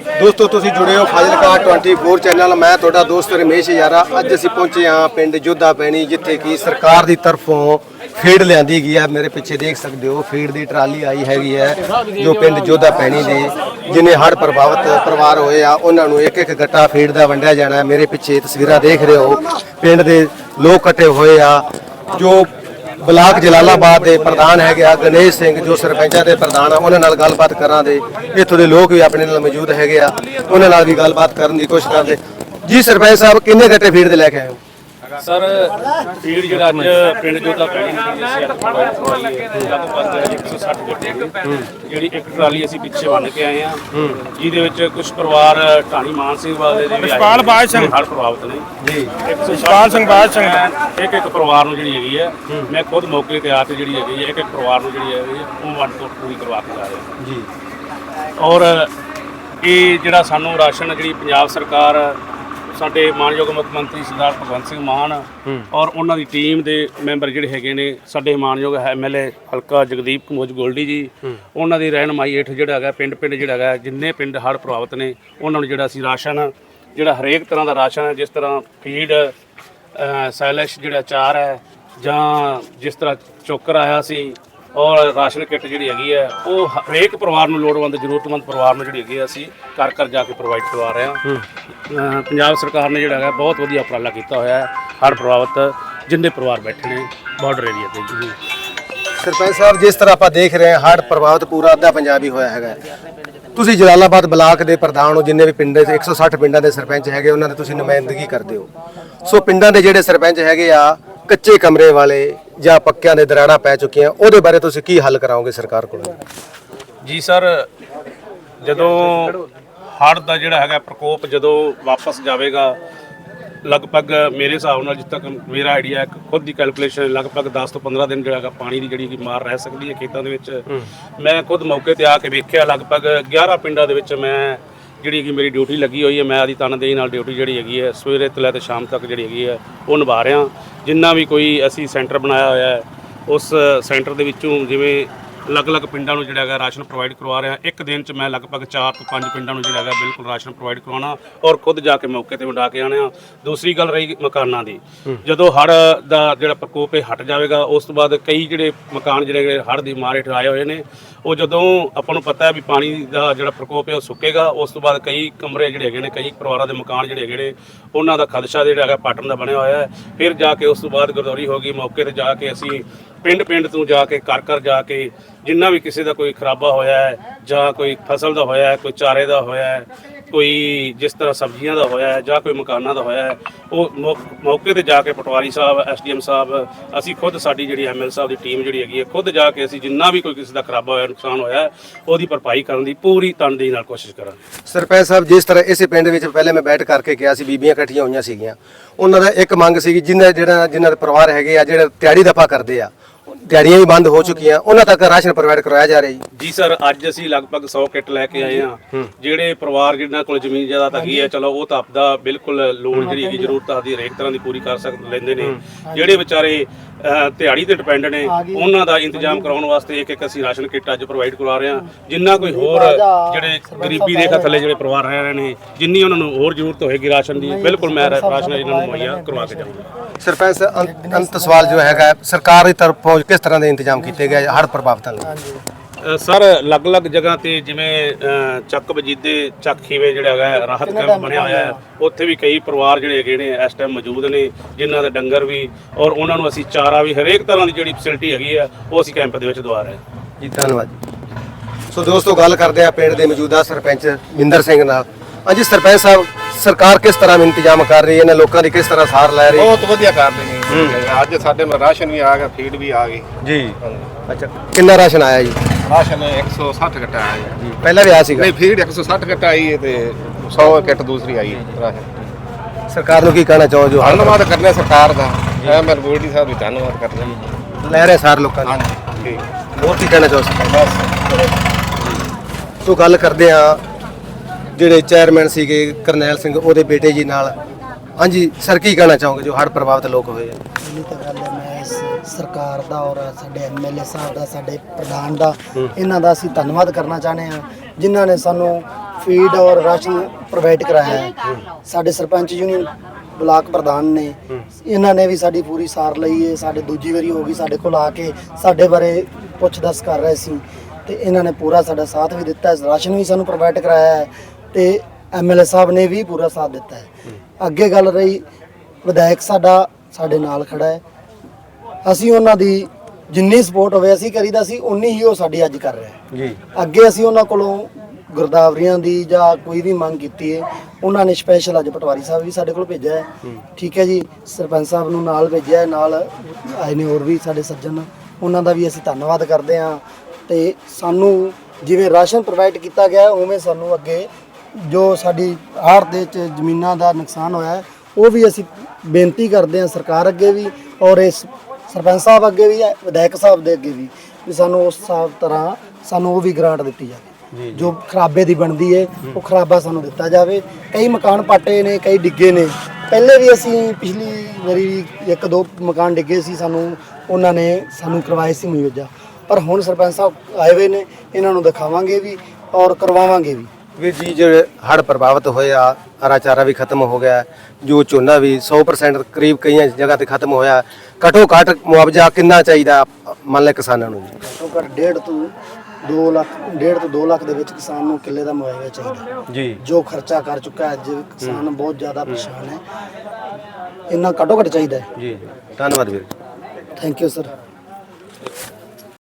ਦੋਸਤੋ, ਤੁਸੀਂ ਜੁੜੇ ਹੋ ਫਾਜ਼ਿਲਕਾ 24 ਚੈਨਲ ਮੈਂ ਤੁਹਾਡਾ ਦੋਸਤ ਰਮੇਸ਼ ਯਾਰਾ। ਅੱਜ ਅਸੀਂ ਪਹੁੰਚੇ ਹਾਂ ਪਿੰਡ ਜੋਧਾ ਪੈਣੀ, ਜਿੱਥੇ ਕਿ ਸਰਕਾਰ ਦੀ ਤਰਫੋਂ ਫੀਡ ਲਿਆਂਦੀ ਗਈ ਹੈ। ਮੇਰੇ ਪਿੱਛੇ ਦੇਖ ਸਕਦੇ ਹੋ, ਫੀਡ ਦੀ ਟਰਾਲੀ ਆਈ ਹੈਗੀ ਹੈ, ਜੋ ਪਿੰਡ ਜੋਧਾ ਪੈਣੀ ਦੇ, ਜਿਨੇ ਹੜ੍ਹ ਪ੍ਰਭਾਵਿਤ ਪਰਿਵਾਰ ਹੋਏ ਆ, ਉਹਨਾਂ ਨੂੰ ਇੱਕ ਇੱਕ ਗੱਟਾ ਫੀਡ ਦਾ ਵੰਡਿਆ ਜਾਣਾ ਹੈ। ਮੇਰੇ ਪਿੱਛੇ ਤਸਵੀਰਾਂ ਦੇਖ ਰਹੇ ਹੋ, ਪਿੰਡ ਦੇ ਲੋਕ ਇਕੱਠੇ ਹੋਏ ਆ, ਜੋ ਬਲਾਕ ਜਲਾਲਾਬਾਦ ਦੇ ਪ੍ਰਧਾਨ ਹੈਗੇ ਆ, ਗਣੇਸ਼ ਸਿੰਘ, ਜੋ ਸਰਪੰਚਾਂ ਦੇ ਪ੍ਰਧਾਨ ਆ, ਉਹਨਾਂ ਨਾਲ ਗੱਲਬਾਤ ਕਰਾਂ ਦੇ। ਇੱਥੋਂ ਦੇ ਲੋਕ ਵੀ ਆਪਣੇ ਨਾਲ ਮੌਜੂਦ ਹੈਗੇ ਆ, ਉਹਨਾਂ ਨਾਲ ਵੀ ਗੱਲਬਾਤ ਕਰਨ ਦੀ ਕੋਸ਼ਿਸ਼ ਕਰਦੇ। ਜੀ ਸਰਪੰਚ ਸਾਹਿਬ, ਕਿੰਨੇ ਗੱਟੇ ਫੀਡ ਦੇ ਲੈ ਕੇ ਆਏ ਹੋ? ਸਰ ਫੀਡ ਜਿਹੜਾ ਅੱਜ ਪਿੰਡ ਜੋਤਾ ਪੈਣੀ ਦੀ ਅਸੀਂ ਅੱਜ ਪ੍ਰੋਵਾਈਡ ਕਰਵਾਈ ਹੈ ਲਗਭਗ 160 ਗੱਡੇ ਨੇ ਜਿਹੜੀ ਇੱਕ ਟਰਾਲੀ ਅਸੀਂ ਪਿੱਛੇ ਬੰਨ ਕੇ ਆਏ ਆ ਜਿਹਦੇ ਵਿੱਚ ਕੁਝ ਪਰਿਵਾਰ ਢਾਣੀ ਮਾਨ ਸਿੰਘ ਵਾਲੇ ਦੇ ਵੀ ਵਿਸ਼ਪਾਲ ਬਾਜ ਸਿੰਘ। ਹੜ ਪ੍ਰਭਾਵਿਤ ਨੇ। ਜੀ। ਵਿਸ਼ਪਾਲ ਸਿੰਘ ਬਾਜ ਸਿੰਘ। ਇੱਕ ਇੱਕ ਪਰਿਵਾਰ ਨੂੰ ਜਿਹੜੀ ਹੈਗੀ ਹੈ ਮੈਂ ਖੁਦ ਮੌਕੇ ਤੇ ਆ ਕੇ ਜਿਹੜੀ ਹੈਗੀ ਹੈ ਇੱਕ ਇੱਕ ਪਰਿਵਾਰ ਨੂੰ ਜਿਹੜੀ ਹੈਗੀ ਹੈ ਉਹ ਵੰਡ ਤੋਂ ਪੂਰੀ ਕਰਵਾ ਕੇ ਜਾ ਰਹੇ। ਜੀ। ਔਰ ਇਹ ਜਿਹੜਾ ਸਾਨੂੰ ਰਾਸ਼ਨ ਜਿਹੜੀ ਪੰਜਾਬ ਸਰਕਾਰ ਸਾਡੇ ਮਾਨਯੋਗ ਮੁੱਖ ਮੰਤਰੀ ਸਰਦਾਰ ਭਗਵੰਤ ਸਿੰਘ ਮਾਨ ਔਰ ਉਹਨਾਂ ਦੀ ਟੀਮ ਦੇ ਮੈਂਬਰ ਜਿਹੜੇ ਹੈਗੇ ਨੇ ਸਾਡੇ ਮਾਨਯੋਗ ਐਮਐਲਏ ਹਲਕਾ ਜਗਦੀਪ ਕਮੋਜ ਗੋਲਡੀ ਜੀ ਉਹਨਾਂ ਦੀ ਰਹਿਨਮਾਈ ਹੇਠ ਜਿਹੜਾ ਹੈਗਾ ਪਿੰਡ ਪਿੰਡ ਜਿਹੜਾ ਹੈਗਾ ਜਿੰਨੇ ਪਿੰਡ ਹੜ੍ਹ ਪ੍ਰਭਾਵਿਤ ਨੇ ਉਹਨਾਂ ਨੂੰ ਜਿਹੜਾ ਅਸੀਂ ਰਾਸ਼ਨ ਜਿਹੜਾ ਹਰੇਕ ਤਰ੍ਹਾਂ ਦਾ ਰਾਸ਼ਨ ਹੈ ਜਿਸ ਤਰ੍ਹਾਂ ਫੀਡ ਸਾਇਲੈਸ਼ ਜਿਹੜਾ ਚਾਰ ਹੈ ਜਾਂ ਜਿਸ ਤਰ੍ਹਾਂ ਚੋਕਰ ਆਇਆ ਸੀ ਔਰ ਰਾਸ਼ਨ ਕਿੱਟ ਜਿਹੜੀ ਹੈਗੀ ਹੈ ਉਹ ਹਰੇਕ ਪਰਿਵਾਰ ਨੂੰ ਲੋੜਵੰਦ ਜ਼ਰੂਰਤਮੰਦ ਪਰਿਵਾਰ ਨੂੰ ਜਿਹੜੀ ਹੈਗੀ ਹੈ ਅਸੀਂ ਘਰ ਘਰ ਜਾ ਕੇ ਪ੍ਰੋਵਾਈਡ ਕਰਵਾ ਰਹੇ ਹਾਂ। ਪੰਜਾਬ ਸਰਕਾਰ ਨੇ ਜਿਹੜਾ ਹੈਗਾ ਬਹੁਤ ਵਧੀਆ ਉਪਰਾਲਾ ਕੀਤਾ ਹੋਇਆ ਹੈ। ਹੜ੍ਹ ਪ੍ਰਭਾਵਿਤ ਜਿੰਨੇ ਪਰਿਵਾਰ ਬੈਠੇ ਨੇ ਬਾਰਡਰ ਏਰੀਆ ਤੇ। ਜੀ ਸਰਪੰਚ ਸਾਹਿਬ ਜਿਸ ਤਰ੍ਹਾਂ ਆਪਾਂ ਦੇਖ ਰਹੇ ਹਾਂ ਹੜ੍ਹ ਪ੍ਰਭਾਵਿਤ ਪੂਰਾ ਅੱਧਾ ਪੰਜਾਬ ਹੀ ਹੋਇਆ ਹੈਗਾ। ਤੁਸੀਂ ਜਲਾਲਾਬਾਦ ਬਲਾਕ ਦੇ ਪ੍ਰਧਾਨ ਹੋ ਜਿੰਨੇ ਵੀ ਪਿੰਡ ਦੇ 160 ਪਿੰਡਾਂ ਦੇ ਸਰਪੰਚ ਹੈਗੇ ਉਹਨਾਂ ਦੀ ਤੁਸੀਂ ਨੁਮਾਇੰਦਗੀ ਕਰਦੇ ਹੋ। ਸੋ ਪਿੰਡਾਂ ਦੇ ਜਿਹੜੇ ਸਰਪੰਚ ਹੈਗੇ ਆ ਕੱਚੇ ਕਮਰੇ ਵਾਲੇ ਜਾਂ ਪੱਕਿਆਂ ਦੇ ਦਰਾੜਾ ਪੈ ਚੁੱਕੀਆਂ ਉਹਦੇ ਬਾਰੇ ਤੁਸੀਂ ਕੀ ਹੱਲ ਕਰਾਓਗੇ ਸਰਕਾਰ ਕੋਲੋਂ? ਜੀ ਸਰ ਜਦੋਂ ਹੜ੍ਹ ਦਾ ਜਿਹੜਾ ਹੈਗਾ ਪ੍ਰਕੋਪ ਜਦੋਂ ਵਾਪਸ ਜਾਵੇਗਾ ਲਗਭਗ ਮੇਰੇ ਹਿਸਾਬ ਨਾਲ ਜਿੱਥੇ ਤੱਕ ਮੇਰਾ ਆਈਡੀਆ ਹੈ ਖੁਦ ਦੀ ਕੈਲਕੂਲੇਸ਼ਨ ਲਗਭਗ 10 ਤੋਂ 15 ਦਿਨ ਜਿਹੜਾ ਹੈਗਾ ਪਾਣੀ ਦੀ ਜਿਹੜੀ ਕਿ ਮਾਰ ਰਹਿ ਸਕਦੀ ਹੈ ਖੇਤਾਂ ਦੇ ਵਿੱਚ। ਮੈਂ ਖੁਦ ਮੌਕੇ ਤੇ ਆ ਕੇ ਵੇਖਿਆ ਲਗਭਗ 11 ਪਿੰਡਾਂ ਦੇ ਵਿੱਚ ਮੈਂ ਜਿਹੜੀ ਕਿ ਮੇਰੀ ਡਿਊਟੀ ਲੱਗੀ ਹੋਈ ਹੈ, ਮੈਂ ਆਦੀ ਤਨਦੇਹੀ ਨਾਲ ਡਿਊਟੀ ਜਿਹੜੀ ਹੈਗੀ ਹੈ, ਸਵੇਰੇ ਤੋਂ ਲੈ ਕੇ ਸ਼ਾਮ ਤੱਕ ਜਿਹੜੀ ਹੈਗੀ ਹੈ, ਉਹ ਨਿਭਾ ਰਿਹਾ। ਜਿੰਨਾ ਵੀ ਕੋਈ ਅਸੀਂ ਸੈਂਟਰ ਬਣਾਇਆ ਹੋਇਆ ਹੈ, ਉਸ ਸੈਂਟਰ ਦੇ ਵਿੱਚੋਂ ਜਿਵੇਂ ਅਲੱਗ-ਅਲੱਗ ਪਿੰਡਾਂ ਨੂੰ ਜਿਹੜਾ ਹੈਗਾ ਰਾਸ਼ਨ ਪ੍ਰੋਵਾਈਡ ਕਰਵਾ ਰਿਹਾ। ਇੱਕ ਦਿਨ 'ਚ ਮੈਂ ਲਗਭਗ 4 ਤੋਂ 5 ਪਿੰਡਾਂ ਨੂੰ ਜਿਹੜਾ ਹੈਗਾ ਬਿਲਕੁਲ ਰਾਸ਼ਨ ਪ੍ਰੋਵਾਈਡ ਕਰਵਾਉਣਾ ਔਰ ਖੁਦ ਜਾ ਕੇ ਮੌਕੇ ਤੇ ਵੰਡਾ ਕੇ ਆਣਾ ਦੂਸਰੀ ਗੱਲ ਰਹੀ ਮਕਾਨਾਂ ਦੀ। ਜਦੋਂ ਹੜ੍ਹ ਦਾ ਜਿਹੜਾ ਪ੍ਰਕੋਪ ਹੈ ਹਟ ਜਾਵੇਗਾ ਉਸ ਤੋਂ ਬਾਅਦ ਕਈ ਜਿਹੜੇ ਮਕਾਨ ਜਿਹੜੇ ਹੜ੍ਹ ਦੀ ਮਾਰ ਹੇਠ ਆਏ ਹੋਏ ਨੇ ਉਹ ਜਦੋਂ ਆਪਾਂ ਨੂੰ ਪਤਾ ਹੈ ਵੀ ਪਾਣੀ ਦਾ ਜਿਹੜਾ ਪ੍ਰਕੋਪ ਹੈ ਉਹ ਸੁੱਕੇਗਾ ਉਸ ਤੋਂ ਬਾਅਦ ਕਈ ਕਮਰੇ ਜਿਹੜੇ ਹੈਗੇ ਨੇ ਕਈ ਪਰਿਵਾਰਾਂ ਦੇ ਮਕਾਨ ਜਿਹੜੇ ਹੈਗੇ ਨੇ ਉਹਨਾਂ ਦਾ ਖਦਸ਼ਾ ਜਿਹੜਾ ਹੈਗਾ ਪਾਟਣ ਦਾ ਬਣਿਆ ਹੋਇਆ ਹੈ। ਫਿਰ ਜਾ ਕੇ ਉਸ ਤੋਂ ਬਾਅਦ ਗਰਦੌਰੀ ਹੋ ਗਈ। ਮੌਕੇ ਤੇ ਜਾ ਕੇ ਅਸੀਂ ਪਿੰਡ ਪਿੰਡ ਤੋਂ ਜਾ ਕੇ ਘਰ ਘਰ ਜਾ ਕੇ ਜਿੰਨਾ ਵੀ ਕਿਸੇ ਦਾ ਕੋਈ ਖਰਾਬਾ ਹੋਇਆ ਹੈ ਜਾਂ ਕੋਈ ਫਸਲ ਦਾ ਹੋਇਆ ਹੈ, ਕੋਈ ਚਾਰੇ ਦਾ ਹੋਇਆ ਹੈ, ਕੋਈ ਜਿਸ ਤਰ੍ਹਾਂ ਸਬਜ਼ੀਆਂ ਦਾ ਹੋਇਆ ਹੈ ਜਾਂ ਕੋਈ ਮਕਾਨਾਂ ਦਾ ਹੋਇਆ ਹੈ, ਉਹ ਮੌਕੇ ਤੇ ਜਾ ਕੇ ਪਟਵਾਰੀ ਸਾਹਿਬ ਐਸਡੀਐਮ ਸਾਹਿਬ, ਅਸੀਂ ਖੁਦ ਸਾਡੀ ਜਿਹੜੀ ਐਮਐਲ ਸਾਹਿਬ ਦੀ ਟੀਮ ਜਿਹੜੀ ਹੈਗੀ ਹੈ, ਖੁਦ ਜਾ ਕੇ ਅਸੀਂ ਜਿੰਨਾ ਵੀ ਕੋਈ ਕਿਸੇ ਦਾ ਖਰਾਬਾ ਹੋਇਆ, ਨੁਕਸਾਨ ਹੋਇਆ, ਉਹਦੀ ਭਰਪਾਈ ਕਰਨ ਦੀ ਪੂਰੀ ਤਨਦੇਹੀ ਨਾਲ ਕੋਸ਼ਿਸ਼ ਕਰਾਂਗੇ। ਸਰਪੰਚ ਸਾਹਿਬ, ਜਿਸ ਤਰ੍ਹਾਂ ਇਸੇ ਪਿੰਡ ਵਿੱਚ ਪਹਿਲੇ ਮੈਂ ਬੈਠ ਕਰਕੇ ਗਿਆ ਸੀ, ਬੀਬੀਆਂ ਇਕੱਠੀਆਂ ਹੋਈਆਂ ਸੀਗੀਆਂ, ਉਹਨਾਂ ਦਾ ਇੱਕ ਮੰਗ ਸੀਗੀ ਜਿਨ੍ਹਾਂ ਜਿਹੜਾ ਜਿਨ੍ਹਾਂ ਦੇ ਪਰਿਵਾਰ ਹੈਗੇ ਆ, ਜਿਹੜੇ ਦਿਹਾੜੀ ਦਫਾ ਕਰਦੇ ਆ ਦਿਹਾੜੀਆਂ ਵੀ ਬੰਦ ਹੋ ਚੁੱਕੀਆਂ। ਉਹਨਾਂ ਤੱਕ ਰਾਸ਼ਨ ਪ੍ਰੋਵਾਈਡ ਕਰਵਾਇਆ ਜਾ ਰਿਹਾ ਜੀ। ਜੀ ਸਰ ਅੱਜ ਅਸੀਂ ਲਗਭਗ 100 ਕਿੱਟ ਲੈ ਕੇ ਆਏ ਹਾਂ। ਜਿਹੜੇ ਪਰਿਵਾਰ ਜਿਨ੍ਹਾਂ ਕੋਲ ਜ਼ਮੀਨ ਜ਼ਿਆਦਾ ਹੈਗੀ ਹੈ ਚਲੋ ਉਹ ਤਾਂ ਆਪਦਾ ਬਿਲਕੁਲ ਲੋੜ ਜਿਹੜੀ ਹੈਗੀ ਜ਼ਰੂਰਤ ਆਦੀ ਹਰੇਕ ਤਰ੍ਹਾਂ ਦੀ ਪੂਰੀ ਕਰ ਸਕ ਲੈਂਦੇ ਨੇ। ਜਿਹੜੇ ਵਿਚਾਰੇ ਦਿਹਾੜੀ ਤੇ ਡਿਪੈਂਡ ਨੇ ਉਹਨਾਂ ਦਾ ਇੰਤਜ਼ਾਮ ਕਰਾਉਣ ਵਾਸਤੇ ਇੱਕ ਇੱਕ ਅਸੀਂ ਰਾਸ਼ਨ ਕਿੱਟ ਅੱਜ ਪ੍ਰੋਵਾਈਡ ਕਰਵਾ ਰਹੇ ਹਾਂ। ਜਿੰਨਾ ਕੋਈ ਹੋਰ ਜਿਹੜੇ ਗਰੀਬੀ ਰੇਖਾ ਥੱਲੇ ਜਿਹੜੇ ਪਰਿਵਾਰ ਰਹਿ ਰਹੇ ਨੇ ਜਿੰਨੀ ਉਹਨਾਂ ਨੂੰ ਹੋਰ ਜ਼ਰੂਰਤ ਹੋਏਗੀ ਰਾਸ਼ਨ ਦੀ ਬਿਲਕੁਲ ਮੈਂ ਰਾਸ਼ਨ ਇਹਨਾਂ ਨੂੰ ਮੁਹੱਈਆ ਕਰਵਾ ਕੇ ਜਾਊਂਗਾ। ਸਰਪੰਚ ਅੰਤ ਸਵਾਲ ਜੋ ਹੈਗਾ ਸਰਕਾਰ ਦੀ ਤਰਫੋਂ ਕਿਸ ਤਰ੍ਹਾਂ ਦੇ ਇੰਤਜ਼ਾਮ ਕੀਤੇ ਗਏ ਹੜ੍ਹ ਪ੍ਰਭਾਵਿਤਾਂ ਲਈ ਅ, ਸਰ ਅਲੱਗ-ਅਲੱਗ ਜਗ੍ਹਾ ਤੇ ਜਿਵੇਂ ਅ, ਚੱਕ ਵਜੀਦੇ ਚੱਕ ਖੀਵੇ ਜਿਹੜਾ ਹੈਗਾ ਹੈ, ਰਾਹਤ ਕੈਂਪ ਬਣਿਆ ਹੋਇਆ ਹੈ। ਉੱਥੇ ਵੀ ਕਈ ਪਰਿਵਾਰ ਜਿਹੜੇ ਹੈਗੇ ਨੇ ਇਸ ਟਾਈਮ ਮੌਜੂਦ ਨੇ ਜਿਨ੍ਹਾਂ ਦੇ ਡੰਗਰ ਵੀ ਔਰ ਉਹਨਾਂ ਨੂੰ ਅਸੀਂ ਚਾਰਾ ਵੀ ਹਰੇਕ ਤਰ੍ਹਾਂ ਦੀ ਜਿਹੜੀ ਫੈਸਿਲਿਟੀ ਹੈਗੀ ਆ ਉਹ ਅਸੀਂ ਕੈਂਪ ਦੇ ਵਿੱਚ ਦਵਾ ਰਹੇ ਹਾਂ। ਜੀ ਧੰਨਵਾਦ ਜੀ। ਸੋ ਦੋਸਤੋ ਗੱਲ ਕਰਦੇ ਆ ਪਿੰਡ ਦੇ ਮੌਜੂਦਾ ਸਰਪੰਚ ਮਿੰਦਰ ਸਿੰਘ ਨਾਲ। ਹਾਂਜੀ ਸਰਪੰਚ ਸਾਹਿਬ ਸਰਕਾਰ ਕਿਸ ਤਰ੍ਹਾਂ ਇੰਤਜ਼ਾਮ ਕਰ ਰਹੀ ਹੈ? ਇਹਨਾਂ ਲੋਕਾਂ ਦੀ ਕਿਸ ਤਰ੍ਹਾਂ ਸਾਰ ਲੈ ਰਹੀ ਹੈ? ਬਹੁਤ ਵਧੀਆ ਕਰ ਰਹੇ ਨੇ ਅੱਜ ਸਾਡੇ ਮੈਂ ਰਾਸ਼ਨ ਵੀ ਆ ਗਿਆ ਫੀਡ ਵੀ ਆ ਗਈ। ਜੀ। ਅੱਛਾ ਕਿੰਨਾ ਰਾਸ਼ਨ ਆਇਆ ਜੀ? ਰਾਸ਼ਨ 160 ਘਟਾ ਆਇਆ ਜੀ। ਪਹਿਲਾਂ ਵੀ ਆਇਆ ਸੀਗਾ? ਨਹੀਂ ਫੀਡ 160 ਘਟਾ ਆਈ ਤੇ 100 ਕਿੱਟ ਦੂਸਰੀ ਆਈ ਹੈ ਰਾਸ਼ਨ। ਸਰਕਾਰ ਨੂੰ ਕੀ ਕਹਿਣਾ ਚਾਹੋ ਜੋ ਧੰਨਵਾਦ ਕਰਨੇ ਸਰਕਾਰ ਦਾ। ਮੈਂ ਬੋਲਡੀ ਸਾਹਿਬ ਵੀ ਧੰਨਵਾਦ ਕਰਦੇ। ਲੈ ਰਹੇ ਸਾਰ ਲੋਕਾਂ ਦੀ। ਹਾਂਜੀ ਠੀਕ। ਹੋਰ ਕੀ ਕਹਿਣਾ ਚਾਹੋ ਬਸ। ਸੋ ਗੱਲ ਕਰਦੇ ਆ ਜਿਹੜੇ ਚੇਅਰਮੈਨ ਸੀਗੇ ਕਰਨੈਲ ਸਿੰਘ ਉਹਦੇ ਬੇਟੇ ਜੀ ਨਾਲ। ਹਾਂਜੀ ਸਰ ਕੀ ਕਹਿਣਾ ਚਾਹੋਗੇ ਜੋ ਹੜ੍ਹ ਪ੍ਰਭਾਵਿਤ ਲੋਕ ਹੋਏ ਆ? ਪਹਿਲੀ ਤਾਂ ਗੱਲ ਹੈ ਮੈਂ ਸ- ਸਰਕਾਰ ਦਾ ਔਰ ਸਾਡੇ ਐਮਐਲਏ ਸਾਹਿਬ ਦਾ ਸਾਡੇ ਪ੍ਰਧਾਨ ਦਾ ਇਹਨਾਂ ਦਾ ਅਸੀਂ ਧੰਨਵਾਦ ਕਰਨਾ ਚਾਹੁੰਦੇ ਹਾਂ ਜਿਨ੍ਹਾਂ ਨੇ ਸਾਨੂੰ ਫੀਡ ਔਰ ਰਾਸ਼ਨ ਪ੍ਰੋਵਾਈਡ ਕਰਾਇਆ ਹੈ। ਸਾਡੇ ਸਰਪੰਚ ਯੂਨੀਅਨ ਬਲਾਕ ਪ੍ਰਧਾਨ ਨੇ ਇਹਨਾਂ ਨੇ ਵੀ ਸਾਡੀ ਪੂਰੀ ਸਾਰ ਲਈ ਹੈ ਸਾਡੇ ਦੂਜੀ ਵਾਰੀ ਹੋ ਗਈ ਸਾਡੇ ਕੋਲ ਆ ਕੇ ਸਾਡੇ ਬਾਰੇ ਪੁੱਛ ਦੱਸ ਕਰ ਰਹੇ ਸੀ ਤੇ ਇਹਨਾਂ ਨੇ ਪੂਰਾ ਸਾਡਾ ਸਾਥ ਵੀ ਦਿੱਤਾ ਹੈ ਰਾਸ਼ਨ ਵੀ ਸਾਨੂੰ ਪ੍ਰੋਵਾਈਡ ਕਰਾਇਆ ਹੈ। ਤੇ ਐਮਐਲਏ ਸਾਹਿਬ ਨੇ ਵੀ ਪੂਰਾ ਸਾਥ ਦਿੱਤਾ ਹੈ। ਅੱਗੇ ਗੱਲ ਰਹੀ ਵਿਧਾਇਕ ਸਾਡਾ ਸਾਡੇ ਨਾਲ ਖੜਾ ਹੈ। ਅਸੀਂ ਉਹਨਾਂ ਦੀ ਜਿੰਨੀ ਸਪੋਰਟ ਹੋਵੇ ਅਸੀਂ ਕਰੀਦਾ ਸੀ ਉਨੀ ਹੀ ਉਹ ਸਾਡੀ ਅੱਜ ਕਰ ਰਿਹਾ ਹੈ। ਜੀ। ਅੱਗੇ ਅਸੀਂ ਉਹਨਾਂ ਕੋਲੋਂ ਗੁਰਦਾਵਰੀਆਂ ਦੀ ਜਾਂ ਕੋਈ ਵੀ ਮੰਗ ਕੀਤੀ ਹੈ ਉਹਨਾਂ ਨੇ ਸਪੈਸ਼ਲ ਅੱਜ ਪਟਵਾਰੀ ਸਾਹਿਬ ਵੀ ਸਾਡੇ ਕੋਲ ਭੇਜਿਆ ਹੈ। ਠੀਕ ਹੈ ਜੀ ਸਰਪੰਚ ਸਾਹਿਬ ਨੂੰ ਨਾਲ ਭੇਜਿਆ ਹੈ, ਨਾਲ ਆਏ ਨੇ ਹੋਰ ਵੀ ਸਾਡੇ ਸੱਜਣ। ਉਹਨਾਂ ਦਾ ਵੀ ਅਸੀਂ ਧੰਨਵਾਦ ਕਰਦੇ ਹਾਂ। ਤੇ ਸਾਨੂੰ ਜਿਵੇਂ ਰਾਸ਼ਨ ਪ੍ਰੋਵਾਈਡ ਕੀਤਾ ਗਿਆ ਉਵੇਂ ਸਾਨੂੰ ਅੱਗੇ ਜੋ ਸਾਡੀ ਹਾੜ ਦੇ ਚ ਜ਼ਮੀਨਾਂ ਦਾ ਨੁਕਸਾਨ ਹੋਇਆ ਹੈ, ਉਹ ਵੀ ਅਸੀਂ ਬੇਨਤੀ ਕਰਦੇ ਹਾਂ ਸਰਕਾਰ ਅੱਗੇ ਵੀ ਔਰ ਇਸ ਸਰਪੰਚ ਸਾਹਿਬ ਅੱਗੇ ਵੀ ਹੈ, ਵਿਧਾਇਕ ਸਾਹਿਬ ਦੇ ਅੱਗੇ ਵੀ ਵੀ ਸਾਨੂੰ ਉਸ ਹਿਸਾਬ ਤਰ੍ਹਾਂ ਸਾਨੂੰ ਉਹ ਵੀ ਗ੍ਰਾਂਟ ਦਿੱਤੀ ਜਾਵੇ। ਜੋ ਖਰਾਬੇ ਦੀ ਬਣਦੀ ਹੈ। ਉਹ ਖਰਾਬਾ ਸਾਨੂੰ ਦਿੱਤਾ ਜਾਵੇ। ਕਈ ਮਕਾਨ ਪਾਟੇ ਨੇ ਕਈ ਡਿੱਗੇ ਨੇ। ਪਹਿਲੇ ਵੀ ਅਸੀਂ ਪਿਛਲੀ ਵਾਰੀ ਵੀ ਇੱਕ ਦੋ ਮਕਾਨ ਡਿੱਗੇ ਸੀ ਸਾਨੂੰ ਉਹਨਾਂ ਨੇ ਸਾਨੂੰ ਕਰਵਾਏ ਸੀ ਮੁਆਵਜ਼ਾ ਪਰ ਹੁਣ ਸਰਪੰਚ ਸਾਹਿਬ ਆਏ ਹੋਏ ਨੇ ਇਹਨਾਂ ਨੂੰ ਦਿਖਾਵਾਂਗੇ ਵੀ ਔਰ ਕਰਵਾਵਾਂਗੇ ਵੀ। ਵੀਰ ਜੀ ਜਿਹੜੇ ਹੜ੍ਹ ਪ੍ਰਭਾਵਿਤ ਹੋਏ ਆ ਹਰਾ ਚਾਰਾ ਵੀ ਖਤਮ ਹੋ ਗਿਆ ਜੋ ਝੋਨਾ ਵੀ 100% ਕਰੀਬ ਕਈਆਂ ਜਗ੍ਹਾ ਤੇ ਖਤਮ ਹੋਇਆ। ਘਟੋ ਘੱਟ ਮੁਆਵਜ਼ਾ ਕਿੰਨਾ ਚਾਹੀਦਾ ਮੰਨ ਲੈ ਕਿਸਾਨਾਂ ਨੂੰ ਜੀ? ਘੱਟੋ ਘੱਟ ਡੇਢ ਤੋਂ 2 ਲੱਖ ਡੇਢ ਤੋਂ 2 ਲੱਖ ਦੇ ਵਿੱਚ ਕਿਸਾਨ ਨੂੰ ਕਿੱਲੇ ਦਾ ਮੁਆਵਜ਼ਾ ਚਾਹੀਦਾ। ਜੀ। ਜੋ ਖਰਚਾ ਕਰ ਚੁੱਕਾ ਹੈ ਅੱਜ ਕਿਸਾਨ ਬਹੁਤ ਜ਼ਿਆਦਾ ਪਰੇਸ਼ਾਨ ਹੈ। ਇੰਨਾ ਘੱਟੋ ਘੱਟ ਚਾਹੀਦਾ ਜੀ ਧੰਨਵਾਦ ਵੀਰ। Thank you sir